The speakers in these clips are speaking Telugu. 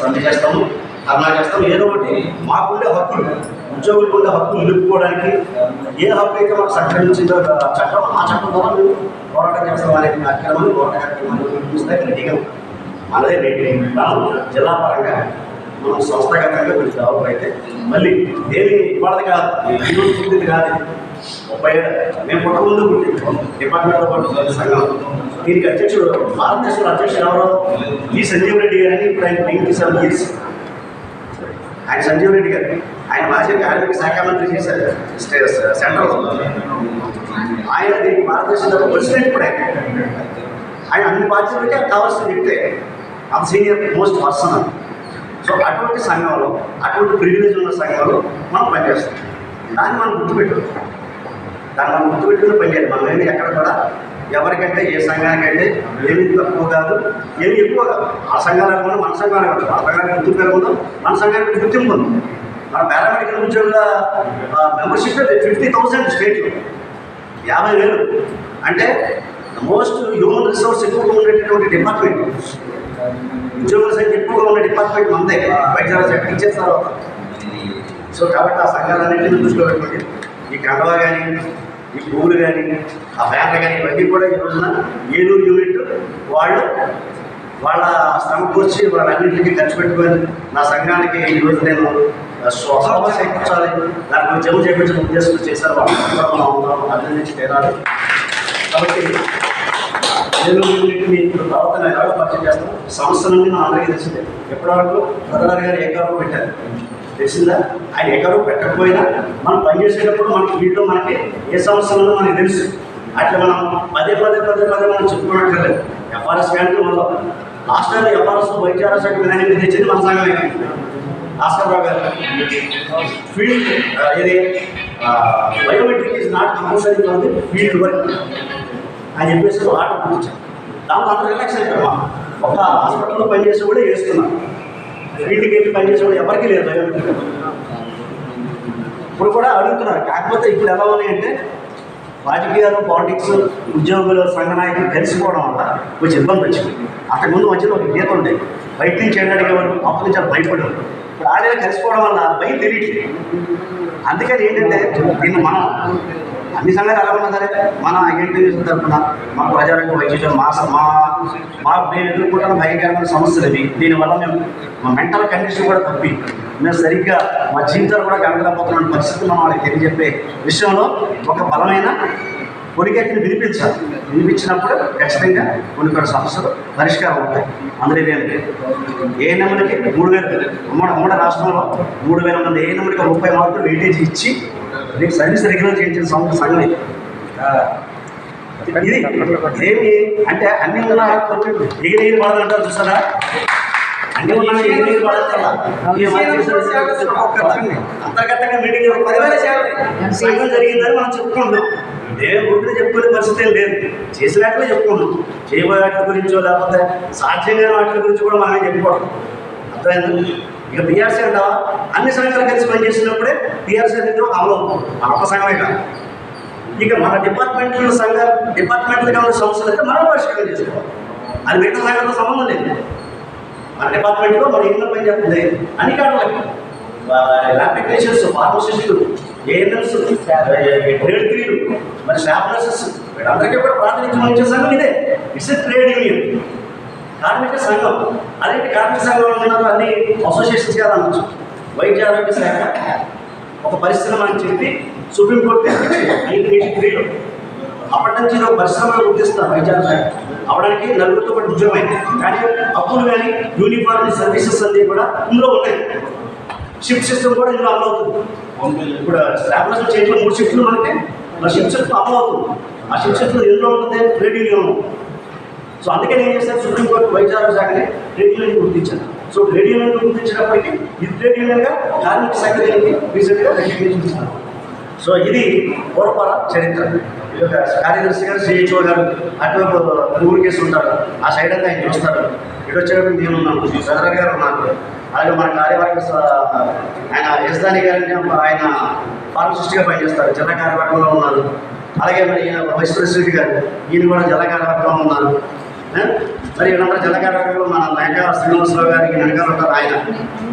సంధి చేస్తాము ధర్నా చేస్తాము ఏదో ఒకటి మాకుండే హక్కులు ఉద్యోగులకు ఉండే హక్కులు నిలుపుకోవడానికి ఏ హక్కు అయితే మాకు సంక్రమించిందో చట్టం ఆ చట్టం ద్వారా మేము పోరాటం చేస్తాం. అనే కార్యక్రమాన్ని పోరాటం కార్యక్రమాన్ని పిలిపిస్తే చూస్తే ఉన్నాం. మనదే రెడీ జిల్లా పరంగా మనం సంస్థాగతంగా కొంచెం డెవలప్ అయితే మళ్ళీ దేని ఇవాళది కాదు ఈరోజు పుట్టింది కాదు. ముప్పై ఏళ్ళ మేము పుట్ట ముందు పుట్టింది. డిపార్ట్మెంట్లో పాటు సంఘం. దీనికి అధ్యక్షుడు భారతదేశంలో అధ్యక్షుడు ఎవరు? ఈ సంజీవ్ రెడ్డి గారిని ఇప్పుడు ఆయన నైన్టీ సెవెన్ ఇయర్స్ ఆయన సంజీవ్ రెడ్డి గారు. ఆయన మాజీ కార్మిక శాఖ మంత్రి చేశారు. సెంట్రల్ ఆయన దీనికి భారతదేశంలో ప్రెసిడెంట్ ఇప్పుడు ఆయన. ఆయన అన్ని బాధ్యతలకి కావాల్సింది చెప్తే వ్యక్తే అంత సీనియర్ మోస్ట్ పర్సన్ సో అటువంటి సంఘంలో అటువంటి ప్రివిలేజ్ ఉన్న సంఘంలో మనం పనిచేస్తాం. దాన్ని మనం గుర్తుపెట్టు దాన్ని మనం గుర్తుపెట్టుకుని పనిచేయాలి మనం ఏమి ఎక్కడ కూడా ఎవరికంటే ఏ సంఘానికంటే ఏమి తక్కువ కాదు ఏమి ఎక్కువ కాదు. ఆ సంఘాలకు కూడా మన సంఘానికి ఉంది ఆ సంఘానికి గుర్తింపు పెరుగుతాం మన సంఘానికి గుర్తింపు ఉంది. మన పారామెడికల్ ఉద్యోగుల మెంబర్షిప్ ఫిఫ్టీ థౌసండ్ స్టేట్లో యాభై వేలు. అంటే మోస్ట్ హ్యూమన్ రిసోర్స్ ఎక్కువగా ఉండేటటువంటి డిపార్ట్మెంట్ ఉద్యోగుల సంఖ్య ఎక్కువగా ఉన్న డిపార్ట్మెంట్ మందే. వైద్య టీచర్స్ తర్వాత సో కాబట్టి ఆ సంఘాలన్నింటినీ దృష్టిలో పెట్టుకోండి. ఈ కండవా కానీ ఈ పువ్వులు కానీ ఆ బ్యానర్ కానీ ఇవన్నీ కూడా ఈ రోజున ఏలూరు యూనిట్ వాళ్ళు వాళ్ళ శ్రమ కూర్చి వాళ్ళన్నింటికి ఖర్చు పెట్టుకొని నా సంఘానికి ఈ నేను స్వభావ చేకూర్చాలి దానికి జమ చేపించిన ఉద్దేశంతో చేశారు. వాళ్ళు కూడా మనం అభినందించి తీరాలి. కాబట్టి ఇప్పుడు తర్వాత ఎలాగో పరిచయం చేస్తాను సంస్థ నుండి నా అందరికీ తెలిసిందే. ఎప్పటివరకు ప్రధాని గారు ఏకారం పెట్టారు? తెలిసిందా? ఆయన ఎక్కడో పెట్టకపోయినా మనం పనిచేసేటప్పుడు మనకి వీటిలో మనకి ఏ సంవత్సరంలో మనకి తెలుసు. అట్లా మనం పదే పదే పదే పదే మనం చెప్పుకోవట్లేదు ఎఫ్ఆర్ఎస్ బ్యాంకులు మనం లాస్ట్ టైం ఎఫ్ఆర్ఎస్ వైద్య శాఖ విధానం తెచ్చింది మన సంఘం భాస్కర్ గారు. ఫీల్డ్ ఇది biometric is not compulsory field work. అని చెప్పేసి ఒక ఆట పంపించాం దాంట్లో అందరూ రిలాక్స్ అయిపోయామా ఒక హాస్పిటల్లో పనిచేసి కూడా వేస్తున్నాం ఫీల్డ్కి వెళ్ళి పనిచేసే కూడా ఎవరికి లేదు ఇప్పుడు కూడా అడుగుతున్నారు. కాకపోతే ఇప్పుడు ఎలా ఉన్నాయంటే రాజకీయాలు పాలిటిక్స్ ఉద్యోగులు సంఘ నాయకులు కలిసిపోవడం వల్ల కొంచెం ఇబ్బంది వచ్చింది. అంతకుముందు మధ్యలో ఒక గీత ఉండేది బయట నుంచి వెళ్ళడానికి అడిగేవారు అప్పటి నుంచి అది భయపడేవారు. ఇప్పుడు ఆడే కలిసిపోవడం వల్ల భయం తెలియట్లేదు. అందుకని ఏంటంటే దీన్ని మనం అన్ని సంఘాలు ఎలా ఉన్నా సరే మన ఐడెంటిఫికేషన్ తరఫున మా ప్రజారంగ వైద్యులు మా స- మా మా మేము ఎదుర్కొంటున్న భయంకరమైన సమస్యలు ఇవి. దీనివల్ల మేము మా మెంటల్ కండిషన్ కూడా తప్పి. మేము సరిగ్గా మా జీవితాలు కూడా గడపలేకపోతున్న పరిస్థితులు మనం వాళ్ళకి తెలియజెప్పే విషయంలో ఒక బలమైన పొడిగట్టిని వినిపించాలి. వినిపించినప్పుడు ఖచ్చితంగా కొన్ని కొన్ని సమస్యలు పరిష్కారం అవుతాయి. అందులో నేను ఏ నెంబర్కి మూడు వేలు. ఉమ్మడి ఉమ్మడి రాష్ట్రంలో మూడు వేల మంది ఏ నెంబర్కి ముప్పై మార్కులు వెయిటేజ్ ఇచ్చి నీకు సర్వీస్ రెగ్యులర్ చేయించిన సంఘం ఇది. ఇది ఇదేమి అంటే అన్ని ఉన్న ఎగిరి ఎగిరి పడదంటారు చూసారా? అన్ని ఉన్న ఎగిరి ఎగిరి పడతారా అంతర్గతంగా మీటింగ్ సంఘం జరిగిందని మనం చెప్పుకుంటాం నేను గుర్తులు చెప్పుకునే పరిస్థితి ఏం లేదు. చేసినట్లే చెప్పుకున్నాం చేయబోయే వాటి గురించో లేకపోతే సాధ్యంగా వాటి గురించి కూడా మనమే చెప్పుకోవడం అర్థమైంది? ఇక బీఆర్సీ అంటావా? అన్ని సంఘాలు కలిసి పనిచేసినప్పుడే బీఆర్సీ అనేది ఒక అమలు అవుతుంది మన ఒక సంఘమే కాదు. ఇక మన డిపార్ట్మెంట్లో సంఘ డిపార్ట్మెంట్లో ఉన్న సంస్థలు అయితే మనం పరిష్కారం చేసుకోవాలి. అది మిగతా సంఘాలతో సంబంధం లేదు. మన డిపార్ట్మెంట్లో మనం ఏమైనా పని చేస్తుంది అన్ని కావాలి ల్యాబ్ టెక్నీషియన్స్ ఫార్మసిస్టులు ఏఎన్ఎల్స్ ట్రేడ్ త్రీలు మరి స్టాఫ్ నర్సెస్ వీళ్ళందరికీ కూడా ప్రాతినిధ్యం వహించే సంఘం ఇదే. ఇట్స్ ట్రేడ్ యూనియన్ కార్మిక సంఘం. అదేంటి కార్మిక సంఘంలో ఉన్న అన్ని అసోసియేషన్స్ చేయాలనొచ్చు వైద్య ఆరోగ్య శాఖ ఒక పరిశ్రమ అని చెప్పి సుప్రీంకోర్టు నైన్టీన్ ఎయిటీ త్రీలో అప్పటి నుంచి ఇది ఒక పరిశ్రమను గుర్తిస్తారు వైద్య ఆరోగ్య శాఖ. అవడానికి నలుగురితో పాటు ఉద్యమైంది కానీ అప్పులు కానీ యూనిఫార్మ్ సర్వీసెస్ అన్నీ కూడా ఇందులో ఉన్నాయి. షిఫ్ట్ సిస్టమ్ కూడా ఇందులో అమలు అవుతుంది. ఇప్పుడు స్లాబ్లెస్ చేయడం మూడు షిఫ్ట్లు ఉంటే ఆ షిఫ్ట్ సిస్టమ్ అమలు అవుతుంది. ఆ షిఫ్ట్ సిస్టమ్ ఎందులో ఉంటుంది ట్రేడ్ యూనియన్ సో అందుకని ఏం చేస్తారు? సుప్రీం అంటే ఆరోగ్య శాఖని సో ట్రేడ్ గుర్తించినప్పటికీ ఇది ట్రేడ్ కార్మిక శాఖ దీనికి రీసెంట్గా రికగ్నేషన్ ఇస్తున్నారు సో ఇది పూర్వపర చరిత్ర. ఈ యొక్క కార్యదర్శి గారు సిహెచ్ఓ గారు అటువైపు ఊరికేసి ఉంటారు. ఆ సైడ్ అంతా ఆయన చూస్తారు. ఇటు వచ్చేటప్పుడు నేను ఉన్నాను. సదర్ గారు ఉన్నాను అలాగే మన కార్యవర్గ ఆయన యజదాని గారిని ఆయన ఫార్మసిస్ట్గా పనిచేస్తారు. జిల్లా కార్యవర్గంలో ఉన్నారు. అలాగే మరి వైస్ ప్రెసిడెంట్ గారు ఈయన కూడా జిల్లా కార్యవర్గంలో ఉన్నారు. మరి వీళ్ళందరూ జిల్లా మన మేక శ్రీనివాసరావు గారికి వెనకాల ఉంటారు ఆయన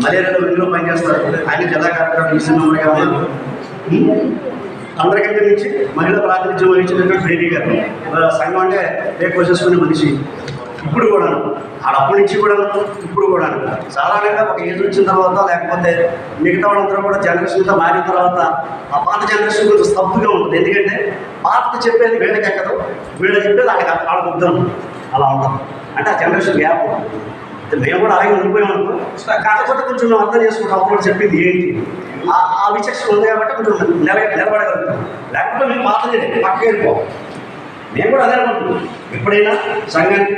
మలేరియాలో ఇందులో పనిచేస్తారు ఆయన జిల్లా కార్యక్రమం ఈ అందరికంటే మించి మహిళ ప్రాతినిధ్యం వహించినటువంటి బేబీ గారు. సంఘం అంటే రేపు వచ్చేసుకునే మనిషి. ఇప్పుడు కూడా అప్పటి నుంచి కూడా ఇప్పుడు కూడా సాధారణంగా ఒక ఏజ్ వచ్చిన తర్వాత లేకపోతే మిగతా వాళ్ళందరూ కూడా జనరేషన్తో మారిన తర్వాత ఆ పాత జనరేషన్ కొంచెం స్తబ్దుగా ఉంటుంది. ఎందుకంటే పాత చెప్పేది వీళ్ళకి ఎక్కదు. వీళ్ళకి చెప్పేది ఆడ ఆడకు వద్దాం అలా ఉంటాం అంటే ఆ జనరేషన్ గ్యాప్ మేము కూడా అలాగే ఉండిపోయాం అనుకో కాకపోతే కొంచెం మేము అర్థం చేసుకుంటాం అప్పుడు చెప్పింది ఏంటి. ఆ ఆ విచక్షణ ఉంది కాబట్టి కొంచెం నిల నిలబడగలుగుతాం. లేకపోతే మేము మాట్లాడలేదు పక్కకి వెళ్ళిపోం మేము కూడా అదే అనుకుంటున్నాం. ఎప్పుడైనా సంఘానికి